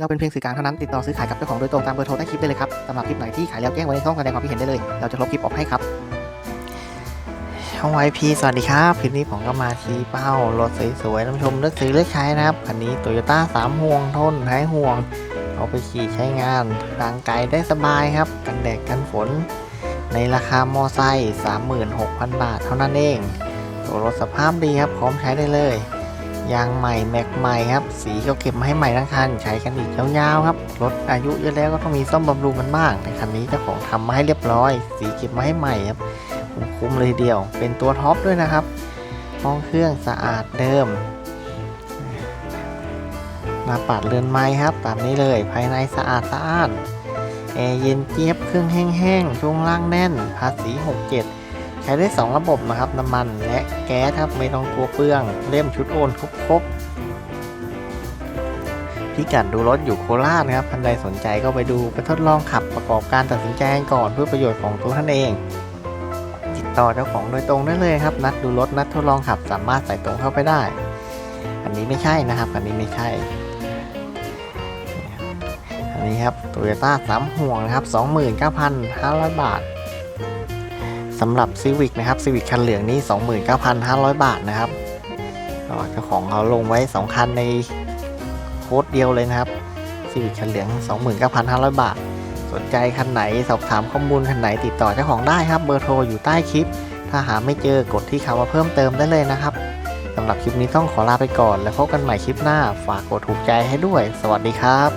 เราเป็นเพียงสื่อกลางเท่านั้นติดต่อซื้อขายกับเจ้าของโดยตรงตามเบอร์โทรใต้คลิปได้เลยครับสำหรับคลิปไหนที่ขายแล้วแจ้งไว้ในช่องแสดงความคิดเห็นได้เลย เราจะลบคลิปออกให้ครับช่องไวพีสวัสดีครับ คลิปนี้ผมก็มาชี้เป้ารถสวยๆท่านผู้ชมเลือกซื้อเลือกใช้นะครับคันนี้โตโยต้าสามห่วงทนท้ายห่วง เอาไปขี่ใช้งานทางไกลได้สบายครับ กันแดดกันฝน ในราคามอไซค์36,000 บาทเท่านั้นเองตัวรถสภาพดีครับพร้อมใช้ได้เลย ยางใหม่แม็กใหม่ครับ สีก็เก็บมาให้ใหม่ทั้งคันใช้กันอีกยาวๆครับ รถอายุเยอะแล้วก็ต้องมีซ่อมบำรุงกันบ้างแต่คันนี้เจ้าของทำมาให้เรียบร้อย สีเก็บมาให้ใหม่ครับคุ้มเลยเดียว เป็นตัวท็อปด้วยนะครับ ห้องเครื่องสะอาดเดิมมาปัดเรือนไม้ครับ ตามนี้เลย ภายในสะอาดสะอาดแอร์เย็นเจี๊ยบเครื่องแห้งๆช่วงล่างแน่นภาษี 67 ใช้ได้ 2 ระบบนะครับน้ำมันและแก๊สครับไม่ต้องกลัวเปลืองเล่มชุดโอนครบๆพิกัดดูรถอยู่โคราชนะครับท่านใดสนใจก็ไปดูไปทดลองขับประกอบการตัดสินใจก่อนเพื่อประโยชน์ของตัวท่านเอง ติดต่อเจ้าของโดยตรงได้เลยครับ นัดดูรถนัดทดลองขับสามารถใส่ตรงเข้าไปได้ อันนี้ไม่ใช่นะครับ อันนี้ไม่ใช่อันนี้ครับโตโยต้าสามห่วงนะครับ 29,500 บาท สำหรับ Civic นะครับ Civic คันเหลืองนี้29,500 บาทนะครับเจ้าของเขาลงไว้ 2 คันในโค้ดเดียวเลยนะครับ Civic คันเหลือง 29,500 บาท สนใจคันไหนสอบถามข้อมูลคันไหนติดต่อเจ้าของได้ครับเบอร์โทรอยู่ใต้คลิป ถ้าหาไม่เจอกดที่คำว่าเพิ่มเติมได้เลยนะครับสำหรับคลิปนี้ต้องขอลาไปก่อน แล้วพบกันใหม่คลิปหน้า ฝากกดถูกใจให้ด้วย สวัสดีครับ